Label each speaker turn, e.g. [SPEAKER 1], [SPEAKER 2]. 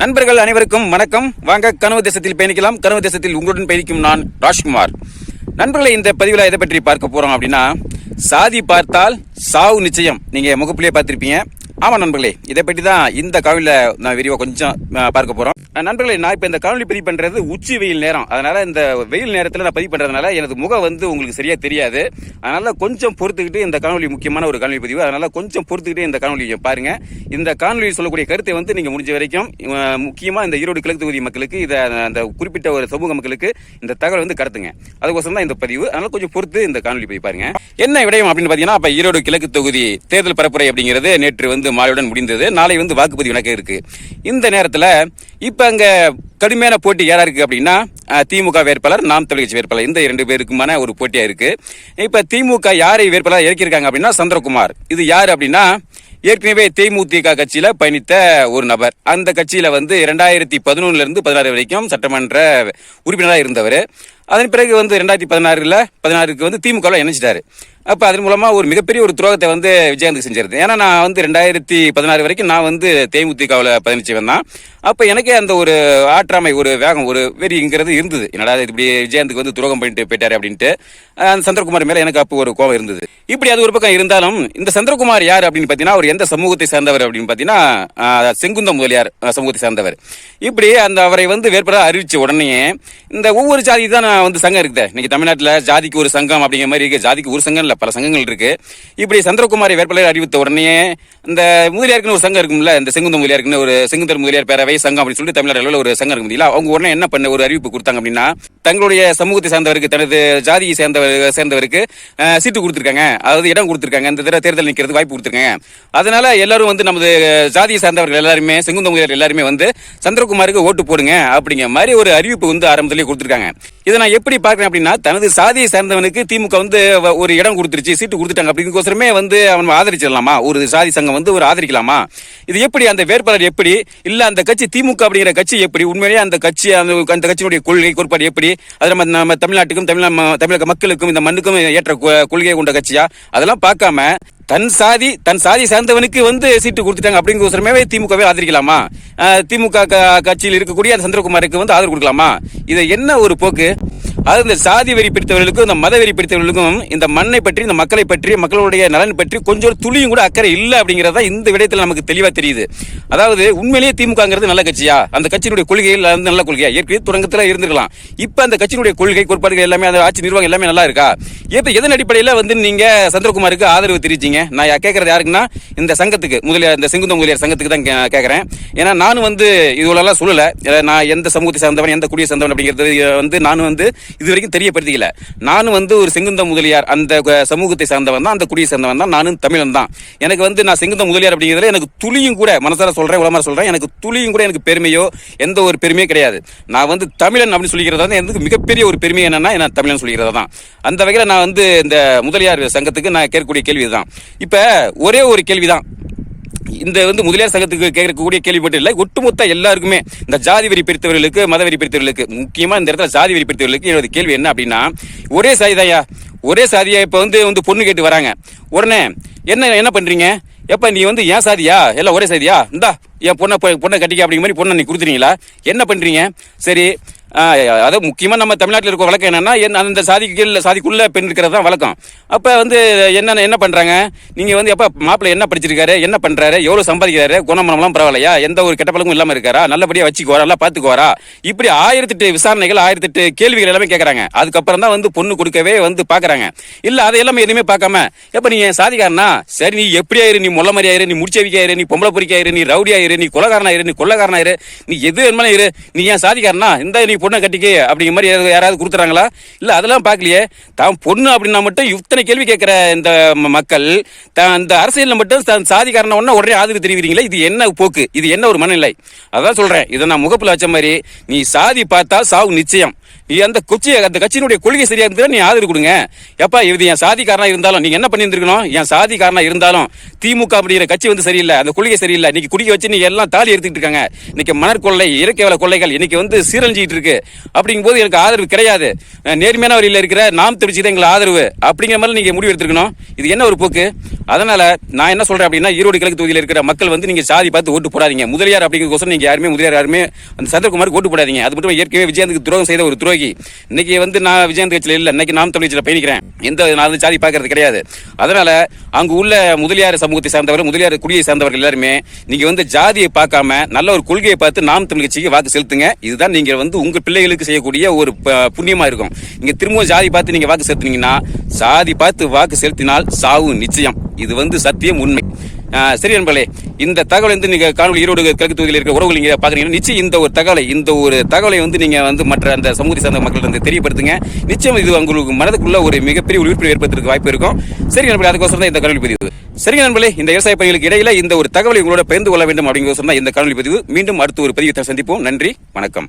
[SPEAKER 1] நண்பர்கள் அனைவருக்கும் வணக்கம். வாங்க கனவு தேசத்தில் பயணிக்கலாம். கனவு தேசத்தில் உங்களுடன் பயணிக்கும் நான் ராஜ்குமார். நண்பர்களை இந்த பதிவில் எதை பற்றி பார்க்க போறோம் அப்படின்னா சாதி பார்த்தால் சாவு நிச்சயம். நீங்க முகப்பிலே பார்த்திருப்பீங்க. ஆமாம் நண்பர்களே இதை பற்றி தான் இந்த காணொலியில நான் விரிவாக கொஞ்சம் பார்க்க போகிறோம் நண்பர்களே நான் இப்போ இந்த காணொலி பதிவு பண்ணுறது உச்சி வெயில் நேரம். அதனால் இந்த வெயில் நேரத்தில் நான் பதிவு பண்ணுறதுனால எனது முகம் வந்து உங்களுக்கு சரியாக தெரியாது. அதனால் கொஞ்சம் பொறுத்துக்கிட்டு இந்த காணொலி முக்கியமான ஒரு காணொலி பதிவு. அதனால் கொஞ்சம் பொறுத்துக்கிட்டு இந்த காணொலியை பாருங்கள் இந்த காணொலியில் சொல்லக்கூடிய கருத்தை வந்து நீங்கள் முடிஞ்ச வரைக்கும் முக்கியமாக இந்த ஈரோடு கிழக்கு தொகுதி மக்களுக்கு இதை அந்த குறிப்பிட்ட ஒரு சமூக மக்களுக்கு இந்த தகவல் வந்து கடத்துங்க. அதுக்கோசரம் தான் இந்த பதிவு. அதனால் கொஞ்சம் பொறுத்து இந்த காணொலி பதிவு பாருங்கள் என்ன விடயம் அப்படின்னு பார்த்தீங்கன்னா அப்போ ஈரோடு கிழக்கு தொகுதி தேர்தல் பரப்புரை அப்படிங்கிறது நேற்று வந்து மாலையுடன் முடிந்தது. நாளை வந்து வாக்குப்பதிவு நடக்க இருக்கு. இந்த நேரத்தில் இப்போ அங்கே கடுமையான போட்டி யாரா இருக்கு அப்படின்னா திமுக வேட்பாளர் நாம் தமிழ் கட்சி வேட்பாளர். இந்த இரண்டு பேருக்குமான ஒரு போட்டியா இருக்கு. இப்போ திமுக யாரை வேட்பாளர் இறக்கியிருக்காங்க அப்படின்னா சந்திரகுமார். இது யார் அப்படின்னா ஏற்கனவே தேமுதிக கட்சியில பயணித்த ஒரு நபர். அந்த கட்சியில வந்து இரண்டாயிரத்தி பதினொன்னுல இருந்து பதினாறு வரைக்கும் சட்டமன்ற உறுப்பினராக இருந்தவர். அதன் பிறகு வந்து ரெண்டாயிரத்தி பதினாறுல பதினாறுக்கு வந்து திமுகவில் இணைச்சிட்டாரு அப்போ அதன் மூலமாக ஒரு மிகப்பெரிய ஒரு துரோகத்தை வந்து விஜயகாந்த் செஞ்சிருது. ஏன்னா நான் வந்து ரெண்டாயிரத்தி பதினாறு வரைக்கும் நான் வந்து தேமுதிகவில் பயணிச்சவன் தான். அப்போ எனக்கே அந்த ஒரு ஆற்றாமை ஒரு வேகம் ஒரு வெறிங்கிறது இருந்தது. என்னடா இப்படி விஜயகாந்துக்கு வந்து துரோகம் பண்ணிட்டு போயிட்டாரு அப்படின்ட்டு. அந்த சந்திரகுமார் மேலே எனக்கு அப்போ ஒரு கோபம் இருந்தது. இப்படி அது ஒரு பக்கம் இருந்தாலும் இந்த சந்திரகுமார் யார் அப்படின்னு பார்த்தீங்கன்னா அவர் எந்த சமூகத்தை சேர்ந்தவர் அப்படின்னு பார்த்தீங்கன்னா செங்குந்த முதலியார் சமூகத்தை சேர்ந்தவர். இப்படி அந்த அவரை வந்து வேறுபட அறிவிச்ச உடனே இந்த ஒவ்வொரு ஜாதி தான் வந்து சங்கம் இருக்குது. இன்னைக்கு தமிழ்நாட்டில் ஜாதிக்கு ஒரு சங்கம் அப்படிங்கிற மாதிரி இருக்கு. ஜாதிக்கு ஒரு சங்கம் இல்லை பல சங்கங்கள் இருக்கு. இப்படி சந்திரகுமாரி வேட்பாளர் அறிவித்த உடனே இந்த முதலியாருக்குன்னு ஒரு சங்கம் இருக்கும்ல இந்த செங்குந்த முதலியாருக்குன்னு ஒரு செங்குந்தர் முதலியார் பேரவை சங்கம் அப்படின்னு சொல்லிட்டு தமிழ்நாடு அளவில் ஒரு சங்கம் இருக்கு முடியல அவங்க உடனே என்ன பண்ண ஒரு அறிவிப்பு கொடுத்தாங்க அப்படின்னா தங்களுடைய சமூகத்தை சேர்ந்தவருக்கு தனது ஜாதியை சேர்ந்தவர் சேர்ந்தவருக்கு சீட்டு கொடுத்துருக்காங்க. அதாவது இடம் கொடுத்துருக்காங்க. இந்த தடவை தேர்தல் நிற்கிறதுக்கு வாய்ப்பு கொடுத்துருக்காங்க. அதனால எல்லாரும் வந்து நமது ஜாதியை சேர்ந்தவர்கள் எல்லாருமே செங்குந்த எல்லாருமே வந்து சந்திரகுமாருக்கு ஓட்டு போடுங்க அப்படிங்கிற மாதிரி ஒரு அறிவிப்பு வந்து ஆரம்பத்திலேயே கொடுத்துருக்காங்க. இதை நான் எப்படி பார்க்குறேன் அப்படின்னா தனது சாதியை சேர்ந்தவனுக்கு திமுக வந்து ஒரு இடம் கொடுத்துருச்சு சீட்டு கொடுத்துட்டாங்க அப்படிங்கோசரமே வந்து அவன் ஆதரிச்சிடலாமா? ஒரு சாதி சங்கம் வந்து ஒரு ஆதரிக்கலாமா? இது எப்படி அந்த வேட்பாளர் எப்படி? இல்லை அந்த கட்சி திமுக அப்படிங்கிற கட்சி எப்படி? உண்மையிலேயே அந்த கட்சி அந்த அந்த கட்சியினுடைய கொள்கை கோட்பாடு எப்படி? அது நம்ம நம்ம தமிழ்நாட்டுக்கும் தமிழ் ம- தமிழக மக்களுக்கும் இந்த மண்ணுக்கும் ஏற்ற கொள்கையை கொண்ட கட்சியா? அதெல்லாம் பார்க்காம தன் சாதி தன் சாதி சார்ந்தவனுக்கு வந்து சீட்டு கொடுத்துட்டாங்க அப்படிங்கோசரமே திமுகவே ஆதரிக்கலாமா? திமுக க- கட்சியில் இருக்கக்கூடிய அந்த சந்திரகுமாருக்கு வந்து ஆதரவு கொடுக்கலாமா? இது என்ன ஒரு போக்கு? அது இந்த சாதி வெறி பிடித்தவர்களுக்கும் இந்த மத வெறி பிடித்தவர்களுக்கும் இந்த மண்ணை பற்றி இந்த மக்களை பற்றி மக்களுடைய நலன் பற்றி கொஞ்சம் துளியும் கூட அக்கறை இல்லை அப்படிங்கிறதா இந்த விடயத்தில் நமக்கு தெளிவாக தெரியுது. அதாவது உண்மையிலேயே திமுகங்கிறது நல்ல கட்சியா? அந்த கட்சியினுடைய கொள்கைகள் வந்து நல்ல கொள்கையா? ஏற்கனவே தொடங்கத்தில் இருந்திருக்கலாம். இப்போ அந்த கட்சியினுடைய கொள்கை கோட்பாடுகள் எல்லாமே அந்த ஆட்சி நிர்வாகம் எல்லாமே நல்லா இருக்கா? இப்போ எதன் அடிப்படையில் வந்து நீங்க சந்திரகுமாருக்கு ஆதரவு தெரிவிச்சீங்க? நான் கேட்கறது யாருக்குன்னா இந்த சங்கத்துக்கு முதலியார் இந்த செங்குந்த முதலியார் சங்கத்துக்கு தான் கேட்குறேன் கேட்கறேன் ஏன்னா நானும் வந்து இதுவெல்லாம் சொல்லலை. நான் எந்த சமூகத்தை சேர்ந்தவன் எந்த குடியை சேர்ந்தவன் அப்படிங்கிறது வந்து நானும் வந்து இது வரைக்கும் தெரியப்படுத்திக்கல. நானும் வந்து ஒரு செங்குந்த முதலியார் அந்த சமூகத்தை சேர்ந்தவன் தான் அந்த குடியை சேர்ந்தவன் தான் நானும் தமிழன் தான். எனக்கு வந்து நான் செங்குந்த முதலியார் அப்படிங்கிறதுல எனக்கு துளியும் கூட மனசார சொல்கிறேன் உலமார சொல்கிறேன் எனக்கு துளியும் கூட எனக்கு பெருமையோ எந்த ஒரு பெருமையோ கிடையாது. நான் வந்து தமிழன் அப்படின்னு சொல்லிக்கிறது வந்து எனக்கு மிகப்பெரிய ஒரு பெருமை என்னன்னா நான் தமிழன் சொல்லிக்கிறது தான். அந்த வகையில் நான் வந்து இந்த முதலியார் சங்கத்துக்கு நான் கேட்கக்கூடிய கேள்வி தான் இப்போ ஒரே ஒரு கேள்விதான். இந்த வந்து முதலியார் சங்கத்துக்கு கேட்கக்கூடிய கேள்வி மட்டும் இல்லை. ஒட்டுமொத்த எல்லாருக்குமே இந்த ஜாதி வெறி பிரித்தவர்களுக்கு மத வெறி பிரித்தவர்களுக்கு முக்கியமாக இந்த இடத்துல ஜாதி வெறி பிரித்தவர்களுக்கு என்னோட கேள்வி என்ன அப்படின்னா ஒரே சாதிதாயா ஒரே சாதியா இப்போ வந்து வந்து பொண்ணு கேட்டு வராங்க. உடனே என்ன என்ன பண்ணுறீங்க எப்போ நீ வந்து ஏன் சாதியா? எல்லாம் ஒரே சாதியா? இந்தா என் பொண்ணை பொண்ணை கட்டிக்க அப்படிங்கிற மாதிரி பொண்ணை நீ கொடுத்துறீங்களா? என்ன பண்ணுறீங்க சரி அதாவது முக்கியமாக நம்ம தமிழ்நாட்டில் இருக்க வழக்கம் என்னென்னா என் அந்த சாதிக்கு சாதிக்குள்ளே பெண் இருக்கிறது தான் வழக்கம். அப்போ வந்து என்ன என்ன பண்ணுறாங்க நீங்கள் வந்து எப்போ மாப்பிள்ளை என்ன படிச்சிருக்காரு என்ன பண்ணுறாரு எவ்வளோ சம்பாதிக்கிறாரு குணமனம்லாம் பரவாயில்லையா? எந்த ஒரு கெட்ட பழக்கமும் இல்லாமல் இருக்காரா? நல்லபடியாக வச்சுக்குவாரா? நல்லா பார்த்துக்குவாரா இப்படி ஆயிரத்தெட்டு விசாரணைகள் ஆயிரத்தெட்டு கேள்விகள் எல்லாமே கேட்குறாங்க அதுக்கப்புறம் தான் வந்து பொண்ணு கொடுக்கவே வந்து பார்க்குறாங்க இல்லை அதை எல்லாமே எதுவுமே பார்க்காம எப்போ நீ சாதிக்காரனா? சரி நீ எப்படி ஆயிரு? நீ முள்ள மாதிரியா நீ முடிச்சவிக்கா ஆயிரு நீ பொம்பளை பொறிக்கா ஆயிரு நீ ரவுடி ஆயிரு நீ கொலகாரனா இரு நீ கொள்ளக்காரனா நீ எது வேணுமாலும் இரு. நீ ஏன் சாதிக்காரனா? இந்த நீ பொண்ணை கட்டிக்கு அப்படிங்கிற மாதிரி யாராவது- யாராவது கொடுத்துறாங்களா? இல்லை அதெல்லாம் பார்க்கலையே. தான் பொண்ணு அப்படின்னா மட்டும் இத்தனை கேள்வி கேட்குற இந்த ம- மக்கள் தான் இந்த அரசியலில் மட்டும் தான் சாதிக்காரன ஒன்றா உடனே ஆதரவு தெரிவிக்கிறீங்களா? இது என்ன போக்கு? இது என்ன ஒரு மனநிலை? அதான் சொல்கிறேன் இதை நான் முகப்பில் வச்ச மாதிரி நீ சாதி பார்த்தா சாவு நிச்சயம். அந்த கொச்சி அந்த கட்சியினுடைய கொள்கை சரியா இருந்தா நீ ஆதரவு கொடுங்க. எப்பா இது என் சாதிக்காரனா இருந்தாலும் நீங்க என்ன பண்ணியிருந்திருக்கணும்? என் சாதிக்காரனா இருந்தாலும் திமுக அப்படிங்கிற கட்சி வந்து சரியில்லை அந்த கொள்கை சரியில்லை. இன்னைக்கு குடிக்க வச்சு நீங்க எல்லாம் தாலி எடுத்துக்கிட்டு இருக்காங்க. இன்னைக்கு மணற்கொள்ளை இயற்கை வள கொள்ளைகள் இன்னைக்கு வந்து சீரழிஞ்சிட்டு இருக்கு. அப்படிங்கும் போது எனக்கு ஆதரவு கிடையாது. நேர்மையான வழியில் இருக்கிற நாம் தெரிவிச்சு தான் எங்களுக்கு ஆதரவு. அப்படிங்கிற மாதிரி நீங்க முடிவு எடுத்துக்கணும் இது என்ன ஒரு போக்கு? அதனால நான் என்ன சொல்றேன் அப்படின்னா ஈரோடு கிழக்கு தொகுதியில் இருக்கிற மக்கள் வந்து நீங்க சாதி பார்த்து ஓட்டு போடாதீங்க. முதலியார் அப்படிங்கிறதுக்கோசரம் நீங்க யாருமே முதலியார் யாருமே அந்த சந்திரகுமார் ஓட்டு போடாதீங்க. அது மட்டும் ஏற்கனவே விஜயந்துக்கு துரோகம் செய்த ஒரு துரோகி இன்னைக்கு வந்து நான் விஜயந்த் கட்சியில் இல்லை இன்னைக்கு நாம் தொழிற்சியில் பயணிக்கிறேன். எந்த நான் வந்து சாதி பார்க்கறது கிடையாது. அதனால அங்கு உள்ள முதலியார் சமூகத்தை சார்ந்தவர் முதலியார் குடியை சார்ந்தவர்கள் எல்லாருமே நீங்க வந்து ஜாதியை பார்க்காம நல்ல ஒரு கொள்கையை பார்த்து நாம் தமிழ் கட்சிக்கு வாக்கு செலுத்துங்க. இதுதான் நீங்க வந்து உங்க பிள்ளைகளுக்கு செய்யக்கூடிய ஒரு ப- புண்ணியமா இருக்கும். நீங்க திரும்பவும் ஜாதி பார்த்து நீங்க வாக்கு செலுத்தினீங்கன்னா சாதி பார்த்து வாக்கு செலுத்தினால் சாவு நிச்சயம். இது வந்து சத்தியம் உண்மை. சரி நண்பர்களே இந்த தகவலை வந்து நீங்கள் காணொலி ஈரோடு கிழக்கு தொகுதியில் இருக்கிற உறவுகள் நீங்கள் பாக்குறீங்கன்னா நிச்சயம் இந்த ஒரு தகவலை இந்த ஒரு தகவலை வந்து நீங்கள் வந்து மற்ற அந்த சமூகத்தை சார்ந்த மக்கள் வந்து தெரியப்படுத்துங்க. நிச்சயம் இது உங்களுக்கு மனதுக்குள்ள ஒரு மிகப்பெரிய ஒரு விழிப்புணர்வு ஏற்படுத்துறதுக்கு வாய்ப்பு இருக்கும். சரி நண்பர்களே அதுக்கோசரம் தான் இந்த காணொலி பதிவு. சரிங்க நண்பர்களே இந்த விவசாய பணிகளுக்கு இடையில இந்த ஒரு தகவலை உங்களோட பகிர்ந்து கொள்ள வேண்டும் அப்படிங்கிறோம் தான் இந்த காணொலி பதிவு. மீண்டும் அடுத்த ஒரு பதிவு சந்திப்போம். நன்றி வணக்கம்.